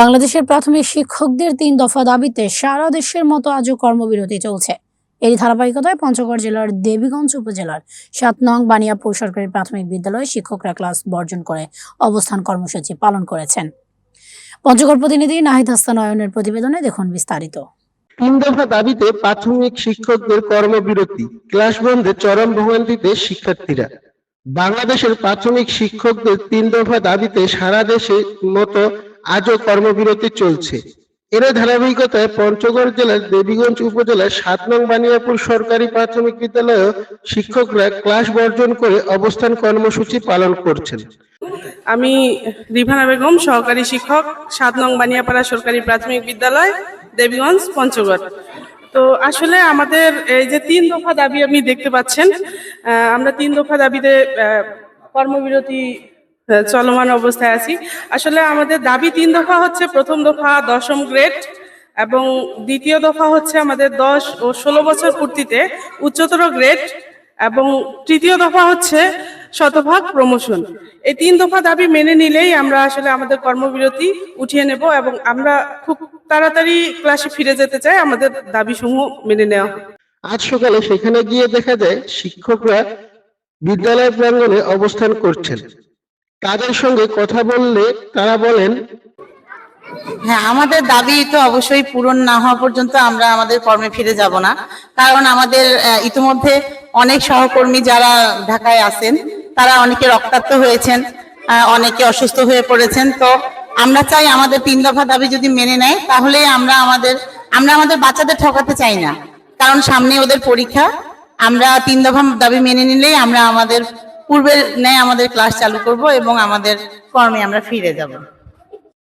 বাংলাদেশের প্রাথমিক শিক্ষকদের তিন দফা দাবিতে সারা দেশের মতো আজও কর্মবিরতি চলছে। এরই ধারাবাহিকতায় পঞ্চগড় জেলার দেবীগঞ্জ উপজেলার সাত নং বানিয়াপুর সরকারি প্রাথমিক বিদ্যালয়ে শিক্ষকরা ক্লাস বর্জন করে অবস্থান কর্মসূচি পালন করেছেন। পঞ্চগড় প্রতিনিধি নাহিদ হাসান অয়নের প্রতিবেদনে দেখুন বিস্তারিত। তিন দফা দাবিতে প্রাথমিক শিক্ষকদের কর্মবিরতি, ক্লাস বন্ধে চরম ভোগান্তিতে শিক্ষার্থীরা। বাংলাদেশের প্রাথমিক শিক্ষকদের তিন দফা দাবিতে সারা দেশে মতো আজও কর্মবিরতি চলছে। এর ধারাবাহিকতায় পঞ্চগড় জেলার দেবীগঞ্জ উপজেলার সাত নং বানিয়াপুর সরকারি প্রাথমিক বিদ্যালয়ে শিক্ষকরা ক্লাস বর্জন করে অবস্থান কর্মসূচি পালন করছেন। আমি রিভানা বেগম, সহকারী শিক্ষক, সাত নং বানিয়াপাড়া সরকারি প্রাথমিক বিদ্যালয়, দেবীগঞ্জ, পঞ্চগড়। তো আসলে আমাদের এই যে তিন দফা দাবি আপনি দেখতে পাচ্ছেন আমরা তিন দফা দাবিতে কর্মবিরতি চলমান অবস্থায় আছি। আসলে আমাদের দাবি তিন দফা হচ্ছে, প্রথম দফা দশম গ্রেড এবং দ্বিতীয় দফা হচ্ছে আমাদের দশ ও ষোলো বছর পূর্তিতে উচ্চতর গ্রেড এবং তৃতীয় দফা হচ্ছে শতভাগ প্রমোশন। এই তিন দফা দাবি মেনে নিলেই আমরা আসলে আমাদের কর্মবিরতি উঠিয়ে নেব এবং আমরা খুব তাড়াতাড়ি ক্লাসে ফিরে যেতে চাই, আমাদের দাবি সমূহ মেনে নেওয়া আজ সকালে সেখানে গিয়ে দেখা যায় শিক্ষকরা বিদ্যালয় প্রাঙ্গণে অবস্থান করছেন। তাদের সঙ্গে কথা বললে তারা বলেন হ্যাঁ আমাদের দাবি তো অবশ্যই পূরণ না হওয়া পর্যন্ত আমরা আমাদের কর্মে ফিরে যাব না। কারণ আমাদের ইতিমধ্যে অনেক সহকর্মী যারা ঢাকায় আছেন, তারা অনেকে রক্তাক্ত হয়েছেন অনেকে অসুস্থ হয়ে পড়েছেন। তো আমরা চাই আমাদের তিন দফা দাবি যদি মেনে নেয়, তাহলে আমরা আমাদের আমরা আমাদের বাচ্চাদের ঠকাতে চাই না। কারণ সামনে ওদের পরীক্ষা, আমরা তিন দফা দাবি মেনে নিলেই আমরা আমাদের পূর্বের ন্যায় আমাদের ক্লাস চালু করব এবং আমাদের কর্মে আমরা ফিরে যাব।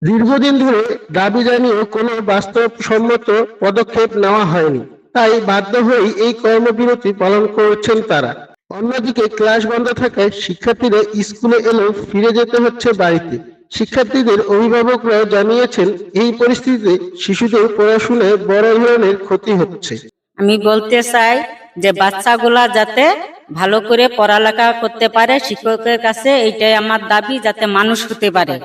দীর্ঘদিন ধরে দাবি জানিয়ে কোনো বাস্তবসম্মত পদক্ষেপ নেওয়া হয়নি। তাই বাধ্য হয়েই এই কর্মবিরতি পালন করছেন তারা। অন্যদিকে ক্লাস বন্ধ থাকায় শিক্ষার্থীরা স্কুলে এলেও ফিরে যেতে হচ্ছে বাড়িতে। শিক্ষার্থীদের অভিভাবকরা জানিয়েছেন এই পরিস্থিতিতে শিশুদের পড়াশোনায় বড় ধরনের ক্ষতি হচ্ছে। আমি বলতে চাই যে বাচ্চাগুলা যাতে ভালো করে পড়ালেখা করতে পারে শিক্ষকের কাছে এইটাই আমার দাবি যাতে মানুষ হতে পারে।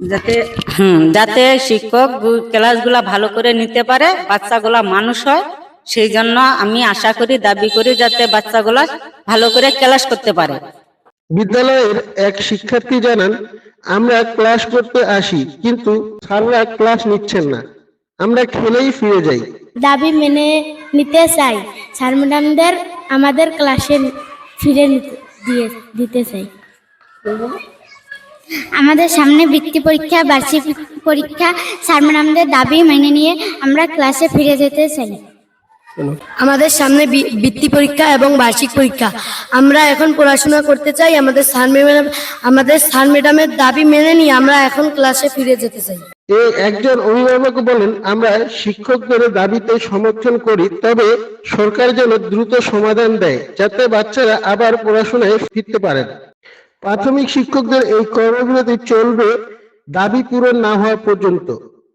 যাতে হুম যাতে শিক্ষক ক্লাসগুলা ভালো করে নিতে পারে বাচ্চাগুলা মানুষ হয় সেই জন্য আমি আশা করি দাবি করি যাতে বাচ্চাগুলা ভালো করে ক্লাস করতে পারে। বিদ্যালয়ের এক শিক্ষার্থী জানান আমরা ক্লাস করতে আসি কিন্তু স্যাররা ক্লাস নিচ্ছেন না। আমরা খেলেই ফিরে যাই। দাবি মেনে নিতে চাই। স্যার ম্যাডামদের আমাদের ক্লাসে ফিরে নিতে দিয়ে দিতে চাই। আমাদের সামনে বৃত্তি পরীক্ষা বার্ষিক পরীক্ষা স্যার ম্যাডামদের দাবি মেনে নিয়ে আমরা ক্লাসে ফিরে যেতে চাই। আমাদের সামনে বি- বৃত্তি পরীক্ষা এবং বার্ষিক পরীক্ষা। আমরা এখন পড়াশোনা করতে চাই আমাদের স্যার ম্যাডাম আমাদের স্যার ম্যাডামের দাবি মেনে নিয়ে আমরা এখন ক্লাসে ফিরে যেতে চাই। এ একজন অভিভাবক বলেন, আমরা শিক্ষকদের দাবিতে সমর্থন করি, তবে সরকার যেন দ্রুত সমাধান দেয়, যাতে বাচ্চারা আবার পড়াশোনায় ফিরতে পারেন প্রাথমিক শিক্ষকদের এই কর্মবিরতি চলবে দাবি পূরণ না হওয়া পর্যন্ত।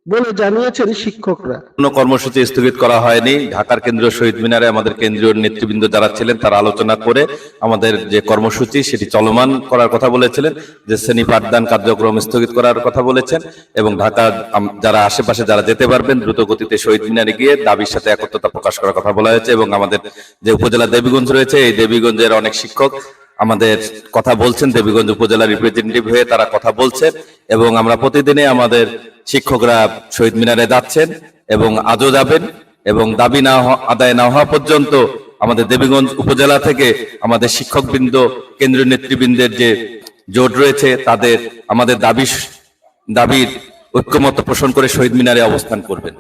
বলে জানিয়েছেন শিক্ষকরা। কোনো কর্মসূচি স্থগিত করা হয়নি। ঢাকার কেন্দ্রীয় শহীদ মিনারে আমাদের কেন্দ্রীয় নেতৃবৃন্দ যারা ছিলেন, তারা আলোচনা করে আমাদের যে কর্মসূচি, সেটি চলমান করার কথা বলেছিলেন, যে শ্রেণি পাঠদান কার্যক্রম স্থগিত করার কথা বলেছেন এবং আম- যারা আশেপাশে যারা যেতে পারবেন, দ্রুত গতিতে শহীদ মিনারে গিয়ে দাবির সাথে একত্রতা প্রকাশ করার কথা বলা হয়েছে এবং আমাদের যে উপজেলা দেবীগঞ্জ রয়েছে, এই দেবীগঞ্জের অনেক শিক্ষক আমাদের কথা বলছেন। দেবীগঞ্জ উপজেলা রিপ্রেজেন্টেটিভ হয়ে তারা কথা বলছেন এবং আমরা প্রতিদিনে আমাদের শিক্ষকরা শহীদ মিনারে যাচ্ছেন এবং আজও যাবেন এবং দাবি না আদায় না হওয়া পর্যন্ত আমাদের দেবীগঞ্জ উপজেলা থেকে আমাদের শিক্ষকবৃন্দ, কেন্দ্রীয় নেতৃবৃন্দের যে জোট রয়েছে, তাদের আমাদের দাবি দাবির ঐক্যমত পোষণ করে শহীদ মিনারে অবস্থান করবেন।